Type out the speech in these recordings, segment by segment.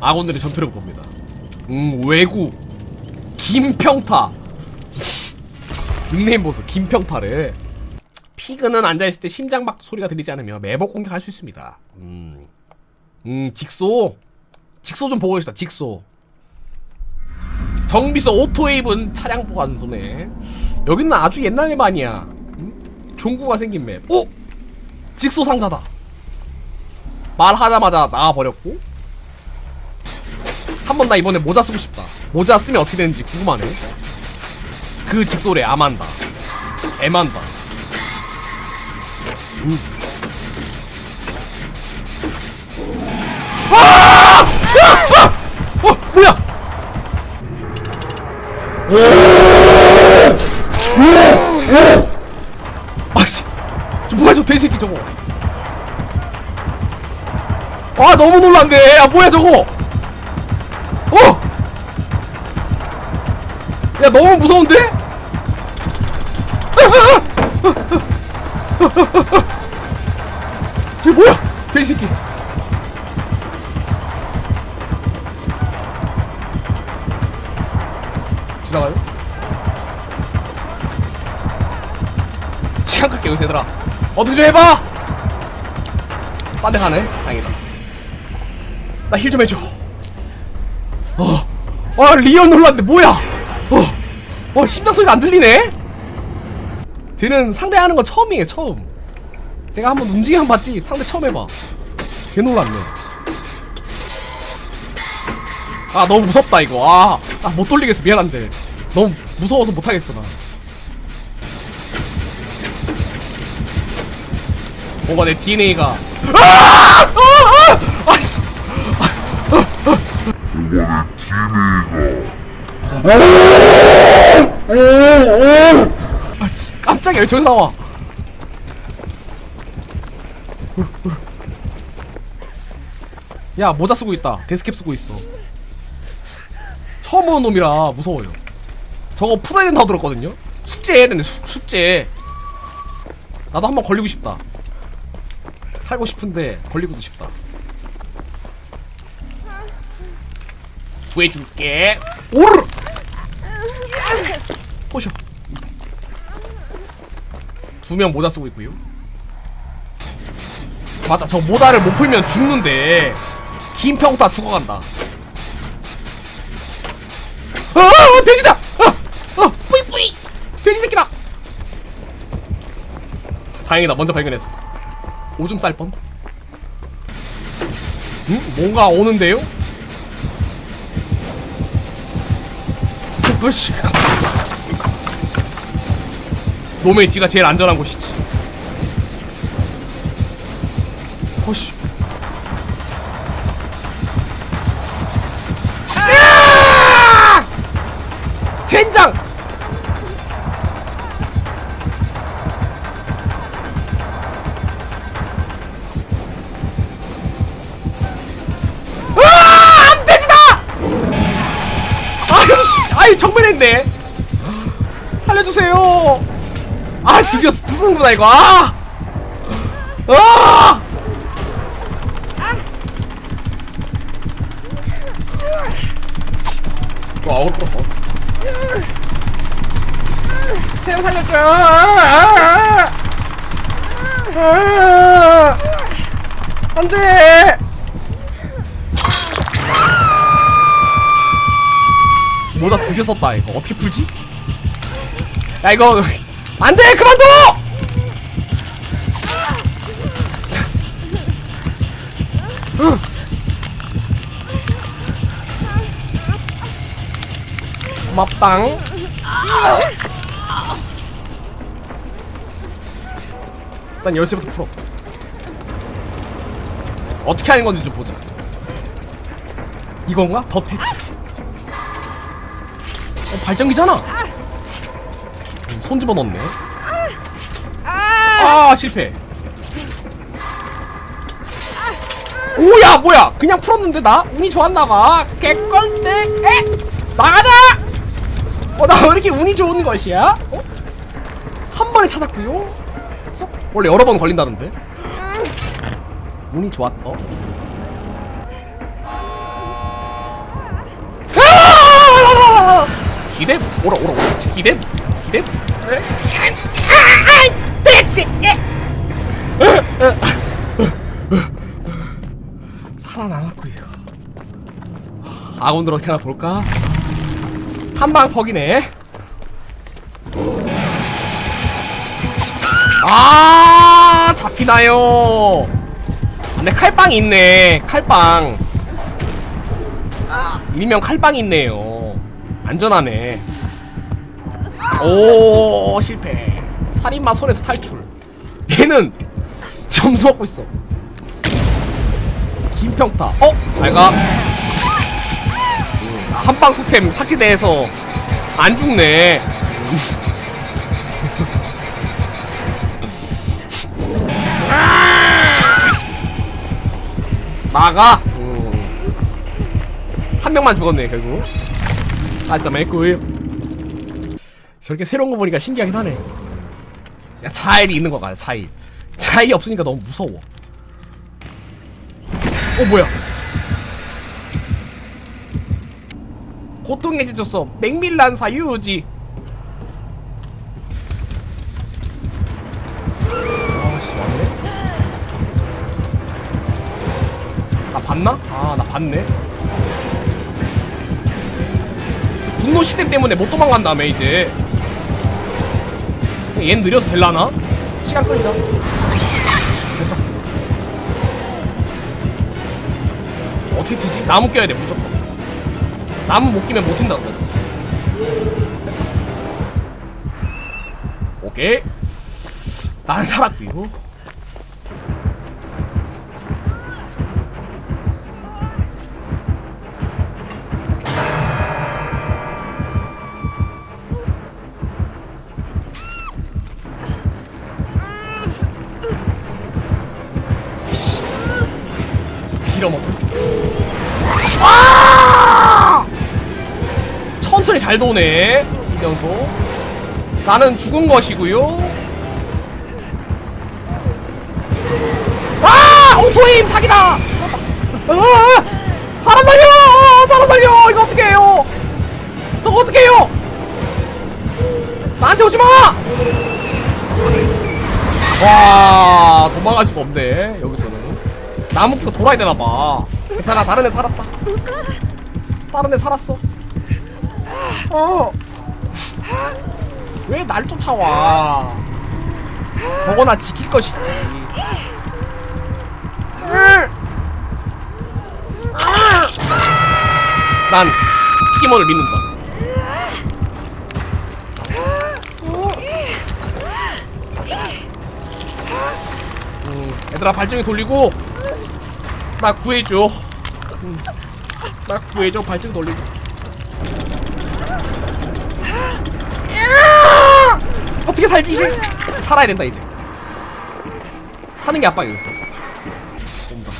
아군들의 전투를 봅니다. 음 외구 김평타 닉네임 보소 김평타래. 피그는 앉아있을 때 심장박 소리가 들리지 않으며 매복 공격할 수 있습니다. 음, 음 직소 직소 좀 보고 싶다 직소. 정비소 오토웨이브는 차량 보관소네. 여기는 아주 옛날 맵 아니야. 음? 종구가 생긴 맵. 오! 직소 상자다. 말하자마자 나와버렸고 한 번 나 이번에 모자 쓰고 싶다. 모자 쓰면 어떻게 되는지 궁금하네. 그 직소래 아만다. 애만다. 음. 아! 아! 아! 어 뭐야? 아씨, 저 뭐야 저 돼지새끼 저거? 아 너무 놀란데. 아 뭐야 저거? 어? 야 너무 무서운데? 쟤 뭐야? 돼지새끼. 지나가요? 시간 끌게 여기서 얘들아 어떻게 좀 해봐! 딴 데 가네. 다행이다. 나 힐 좀 해줘. 어. 아 리얼 놀랐는데 뭐야? 어. 어 심장 소리가 안 들리네? 쟤는 상대하는 건 처음이에요 처음. 내가 한번 움직임 봤지? 상대 처음 해봐. 개 놀랐네. 아 너무 무섭다 이거. 아못 돌리겠어. 미안한데. 너무 무서워서 못하겠어 나 뭔가 내 DNA가. 아! 아! 아! 아씨! 아, 씨, 깜짝이야 왜 저기서 나와. 야 모자 쓰고 있다. 데스캡 쓰고 있어. 처음 보는 놈이라 무서워요. 저거 풀어야 된다고 들었거든요? 숙제 해야 되는데 숙, 숙제. 나도 한번 걸리고 싶다 살고 싶은데 걸리고도 싶다. 구해줄게. 오르르! 포셔. 두명 모자 쓰고 있고요. 맞다 저 모자를 못 풀면 죽는데 김평타 죽어간다. 어 돼지다! 어, 어 뿌이 뿌이! 돼지 새끼다! 다행이다 먼저 발견했어 오줌 쌀 뻔. 음? 뭔가 오는데요? 어씨. 놈의 뒤가 제일 안전한 곳이지. 어씨. 아! 젠장! 아유 정면했네. 살려주세요. 아 드디어 쓰는구나 이거. 아! 아! 와 어끌어 태양 살려줘. 아! 아! 안 돼! 모자 두개 썼다 이거 어떻게 풀지? 야 이거 안돼 그만둬! 고맙당 일단 열쇠부터 풀어 어떻게 하는 건지 좀 보자 이건가? 더 패치 어, 발전기잖아. 음, 손 집어 넣네. 아 실패. 오야 뭐야? 그냥 풀었는데 나 운이 좋았나봐. 개꿀대. 에 나가자. 어나 왜 이렇게 운이 좋은 것이야? 어? 한 번에 찾았고요. 쏙 원래 여러 번 걸린다던데 운이 좋았다 아! 기대 오라 오라 오라. 기대 기대 살아남았고요. 아군들 어떻게 하나 볼까? 한방 퍽이네. 아 잡히나요? 근데 칼빵이 있네. 칼빵. 일명 칼빵이 있네요 안전하네. 오 실패. 살인마 손에서 탈출. 얘는 점수 먹고 있어. 김평타. 어? 잘가. 한방 토템 삭제돼서 안 죽네. 나가 음. 한 명만 죽었네 결국 멜꿀 저렇게 새로운 거 보니까 신기하긴 하네. 야, 차일이 있는 거 같아 차일. 차일이 없으니까 너무 무서워. 어 뭐야? 고통해지셨어. 맥밀란 사유지. 아씨 나 봤나? 아 나 봤네 분노 시스템 때문에 못 도망간다며 이제. 얘는 느려서 될라나? 시간 끌자. 어떻게 트지? 나무 껴야 돼 무조건. 나무 못 끼면 못 튄다고 그랬어. 오케이. 나는 살았고요 잘 도네. 이면서 나는 죽은 것이고요. 아! 오토임 사기다! 아, 사람 살려! 아, 사람 살려! 이거 어떻게 해요? 저거 어떻게 해요? 나한테 오지마! 와 도망갈 수가 없네 여기서는. 나무 끼고 돌아야 되나봐. 괜찮아 다른 애 살았다. 다른 애 살았어 어 왜 날 쫓아와? 저거나 지킬 것이지. 난 팀원을 믿는다. 음, 얘들아 발전기 돌리고 나 구해줘. 음, 나 구해줘. 발전기 돌리고 야! 어떻게 살지? 이제 살아야 된다 이제. 사는 게 아빠 여기서 온다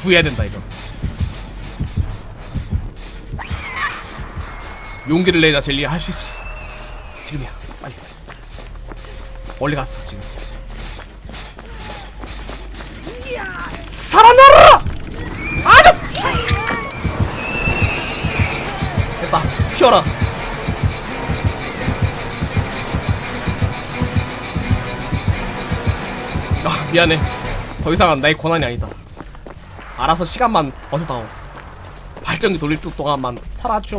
구해야 된다 이거. 용기를 내자 젤리 할수 있어. 지금이야. 빨리 빨리. 멀리 갔어 지금. 살아나라! 아주! 됐다. 튀어라 미안해. 더 이상은 나의 권한이 아니다. 알아서 시간만 버텨다오. 발전기 돌릴 뚝 동안만 살아줘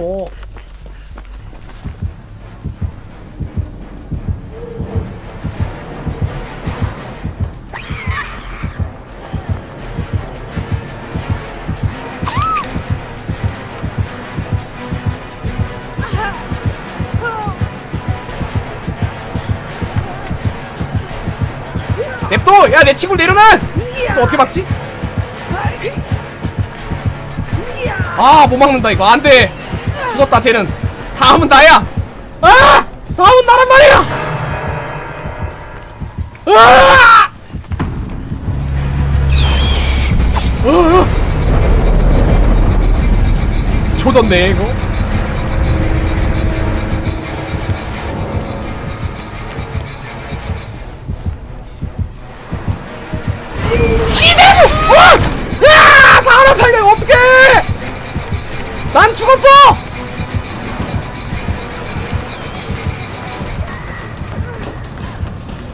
야 내 친구를 내려놔! 너 어떻게 막지? 아못 막는다 이거 안돼 죽었다 쟤는 다음은 나야 아 다음은 나란 말이야 아! 어, 어. 조졌네 이거 죽었어!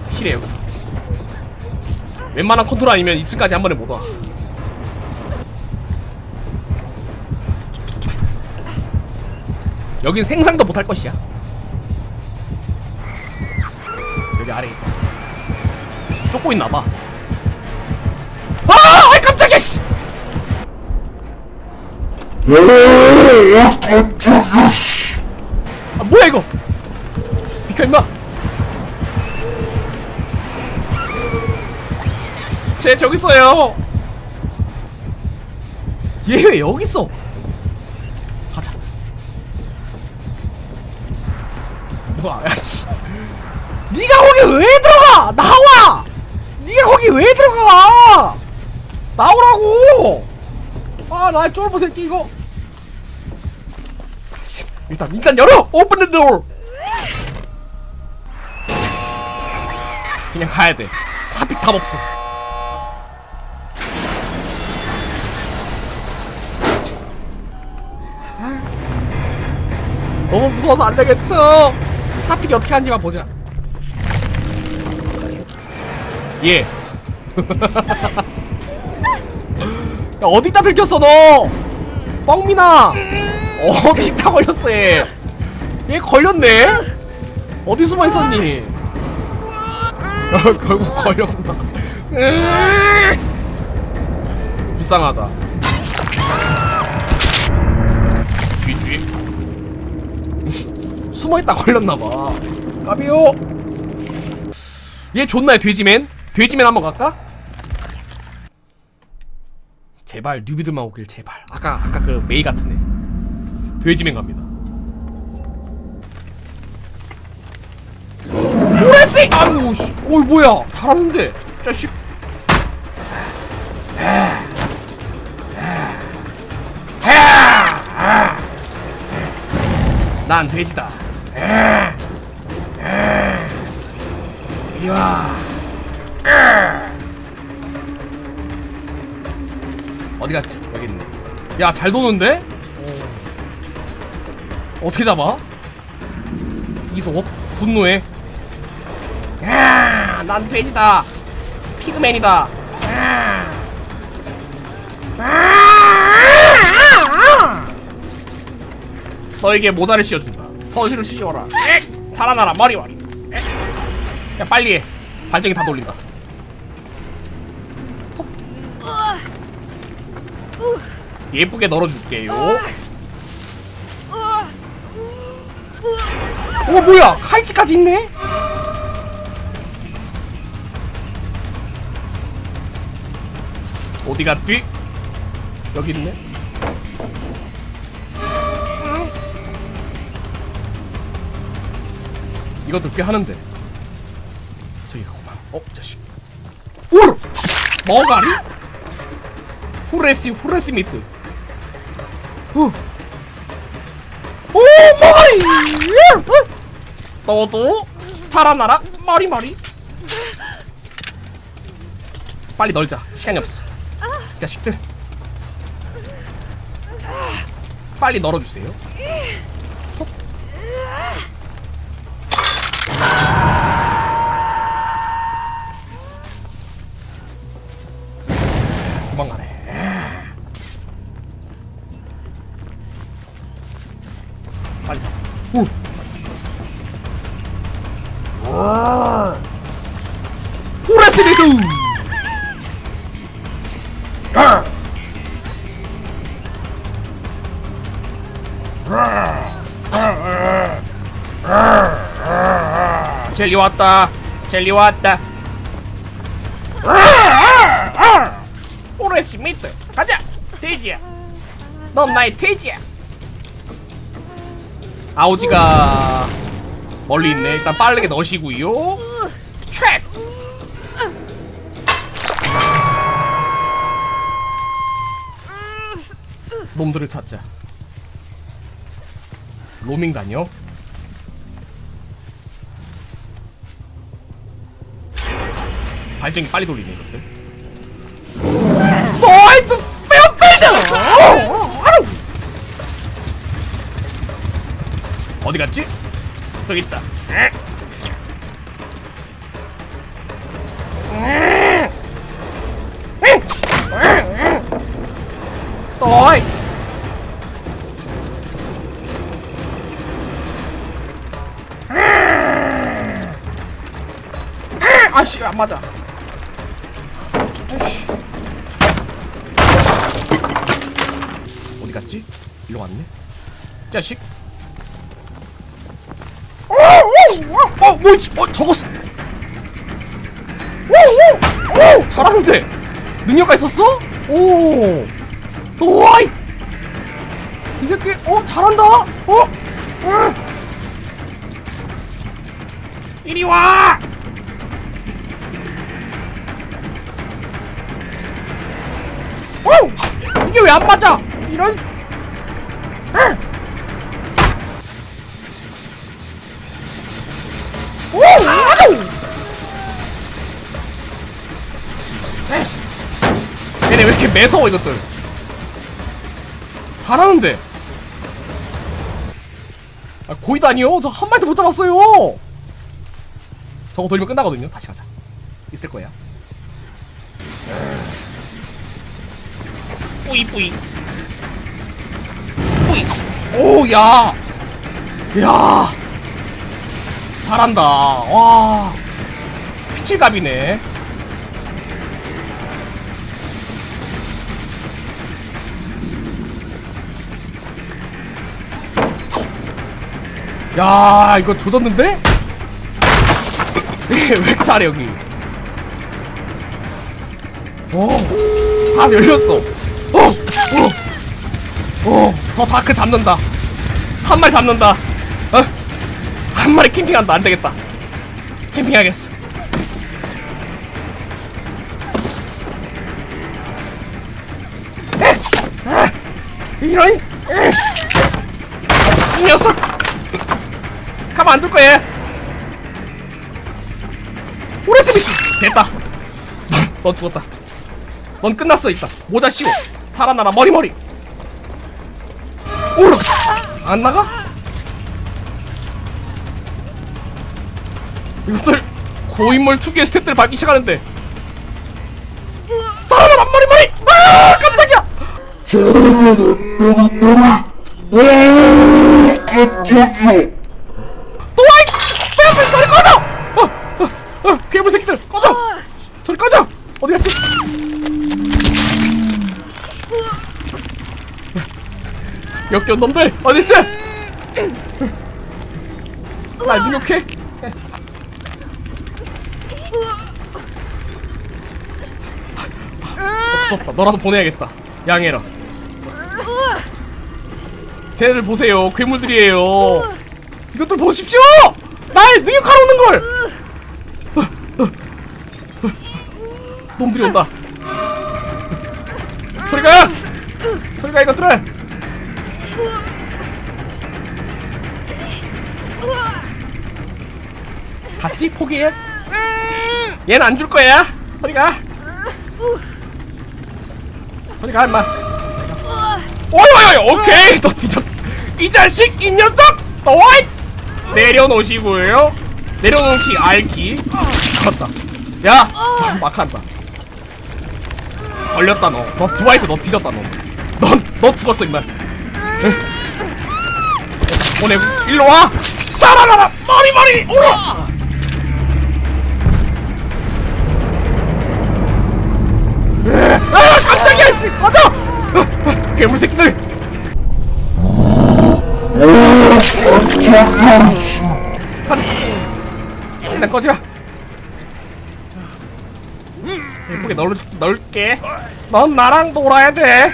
힐해 여기서 웬만한 컨트롤 아니면 2층까지 한 번에 못 와. 여긴 생상도 못할 것이야. 여기 아래. 쫓고 있나 봐. 아! 아이 깜짝이야 씨. 아 뭐야 이거? 비켜 임마. 쟤 저기 있어요. 얘 왜 여기 있어? 가자. 뭐야, 야씨. 네가 거기 왜 들어가? 나와. 네가 거기 왜 들어가? 나오라고. 아, 나 쫄보 새끼 이거. 씨, 일단 일단 열어. 오픈 더 door. 그냥 가야 돼. 사픽 답 없어. 너무 무서워서 안 되겠어. 사픽이 어떻게 하는지만 보자. 예. 야, 어디다 들켰어 너? 뻥미나. 어디다 걸렸어 얘? 얘 걸렸네? 어디 숨어 있었니? 어, 결국 걸렸구나. 불쌍하다. 쥐쥐. 숨어있다 걸렸나봐 까비요 얘 좋나요 돼지맨? 돼지맨 한번 갈까? 제발 뉴비들만 오길 제발. 아까 아까 그 메이 같은 애. 돼지맨 갑니다. 오레스! 아우 씨. 어이 뭐야? 잘하는데. 자식 난 돼지다. 이리 와. 어디 갔지? 여기 있네. 야, 잘 도는데? 어떻게 잡아? 이속 분노해. 야, 난 돼지다. 피그맨이다. 야. 너에게 모자를 씌워준다. 허시를 씌워라. 엑! 자라나라 머리 머리. 엑! 야 빨리 해. 발전기 다 돌린다. 예쁘게 널어줄게요. 오 뭐야 칼치까지 있네? 어디 갔지? 여기 있네. 이것도 꽤 하는데 저기 가구만 어 자식 울 머가리 후레시 후레시 미트 후. 오 머가리 어? 너도 자라나라? 머리 머리. 빨리 널자. 시간이 없어. 이 자식들. 빨리 널어주세요 빨리 잡아. 오. 호라스리드. 젤리 왔다. 젤리 왔다. 오레시 미트 가자. 돼지야. 넌 나의 돼지야 아오지가 멀리 있네. 일단 빠르게 넣으시고요. 트랙! 놈들을 찾자. 로밍 다녀 발전기 빨리 돌리네 이것들 어디 갔지? 저기 있다. 에? 또이. 아씨 안 맞아. 아이씨. 어디 갔지? 일로 왔네. 자식. 어, 어, 뭐지? 어, 적었어. 오, 오, 오, 잘하는데. 능력가 있었어? 오, 오이. 이 새끼, 어, 잘한다. 어, 응. 이리 와. 오, 이게 왜 안 맞아? 이런. 매서워 이것들. 잘하는데. 아, 고의도 아니요? 저 한 마리도 못 잡았어요. 저거 돌리면 끝나거든요. 다시 가자. 있을 거야. 뿌이 뿌이. 뿌이. 오야. 야. 잘한다. 와. 피칠갑이네. 야, 이거 조졌는데? 왜 이렇게 잘해, 여기? 오, 다 열렸어. 어, 어, 어, 저 다크 잡는다. 한 마리 잡는다. 어? 한 마리 캠핑한다 안 되겠다 캠핑하겠어 에! 아! 이런 에! 이 녀석 가만 안 둘 거야. 오레스비! 됐다. 넌, 넌 죽었다. 넌 끝났어 있다 모자 씌워. 살아나라 머리 머리. 오라 안 나가? 이것들 고인물 특유의 스텝들 밟기 시작하는데. 살아나란 머리 머리! 아 깜짝이야! 또와이 빨리 저리 꺼져 어, 어, 어, 괴물 새끼들 꺼져 저리 꺼져 어디 갔지 역겨운 놈들 어디 있어 날 어쩔 수 없다. 너라도 보내야겠다. 양해라. 쟤네들 보세요. 괴물들이에요. 이것들 보십시오! 날 능욕하러 오는 걸! 놈들이 온다. 저리 가! 저리 가, 이것들아! 갔지? 포기해? 얘는 안 줄 거야. 저리 가. 저리 가 임마 오이오이 오케이 너 뒤졌다 이 자식 이 녀석 너와이 내려놓으시고요 내려놓은 키 R키 죽었다 야 막한다 걸렸다 너너 두바이스 너 뒤졌다 너 넌 너 죽었어 임마. 응? 보내 일로 와! 자라라라! 머리 머리! 오라! 아 깜짝이야 씨! 맞아! 어, 괴물 새끼들! 가자! 일단 꺼지라 예쁘게 넓, 넓게. 넌 나랑 놀아야 돼.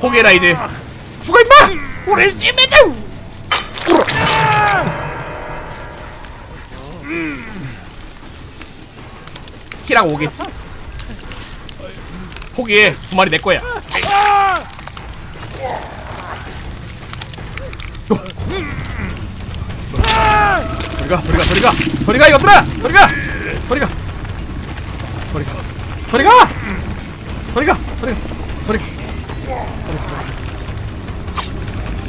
포기해라 이제. 죽어 임마! 우리 씨매장 키랑 오겠지? 포기해. 두 마리 내 거야. 저리 가, 저리 가, 저리 가, 저리 가 이것들아, 저리 가, 저리 가, 저리 가, 저리 가, 저리 가, 저리 가, 저리 가,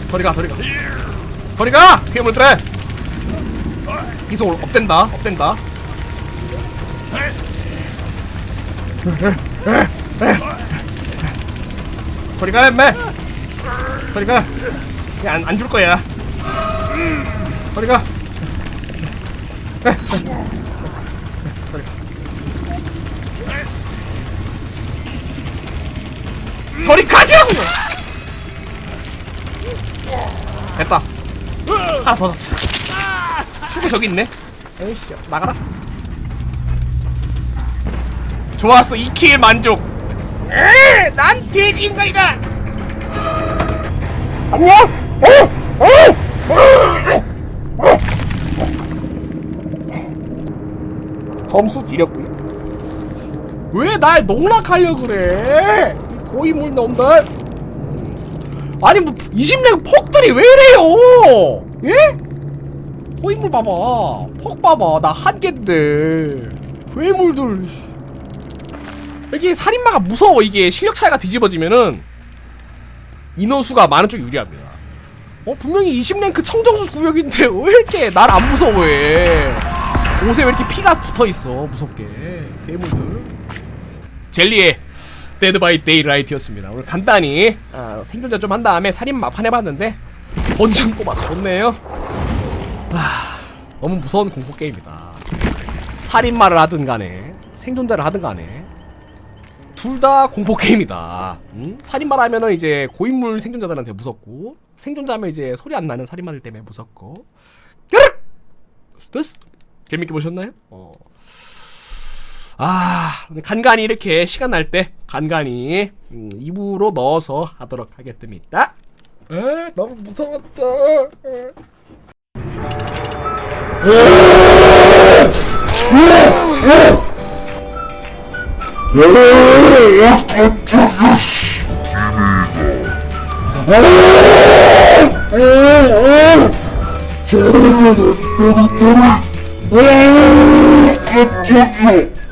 저리 가. 저리 가. 저리 가 저리 가. 괴물들아 이속 업된다 업된다. 저리 가 엠매! 저리 가! 그냥 안줄 거야. 저리 가 저리 가 가시라고! 됐다. 하나 더. 잡자 축구 저기 있네. 에이씨 나가라. 좋았어 2킬 만족. 에난 돼지 인간이다! 안녕 점수 지렸고요 왜 날 농락하려 그래? 이 고인물 놈들. 아니 뭐 20랭 폭들이 왜 이래요? 예? 고인물 봐봐. 폭 봐봐 나 한 갠데. 괴물들 씨. 이게 살인마가 무서워 이게. 실력 차이가 뒤집어지면은. 인원수가 많은 쪽이 유리합니다. 어 분명히 20랭크 청정수 구역인데 왜 이렇게 날 안 무서워해 옷에 왜 이렇게 피가 붙어있어 무섭게 괴물들 젤리의 데드 바이 데이라이트였습니다 오늘 간단히 아, 생존자 좀 한 다음에 살인 마판 해봤는데 본전 뽑아서 좋네요 하, 너무 무서운 공포 게임이다 살인마를 하든 간에 생존자를 하든 간에 둘 다 공포 게임이다. 응? 살인마를 하면은 이제 고인물 생존자들한테 무섭고 생존자면 이제 소리 안 나는 살인마들 때문에 무섭고. 뾰륵! 스트레스 재밌게 보셨나요? 어. 아, 간간히 이렇게 시간 날 때 간간히 음, 입으로 넣어서 하도록 하겠습니다. 에, 너무 무서웠다. 에. 깜짝이야.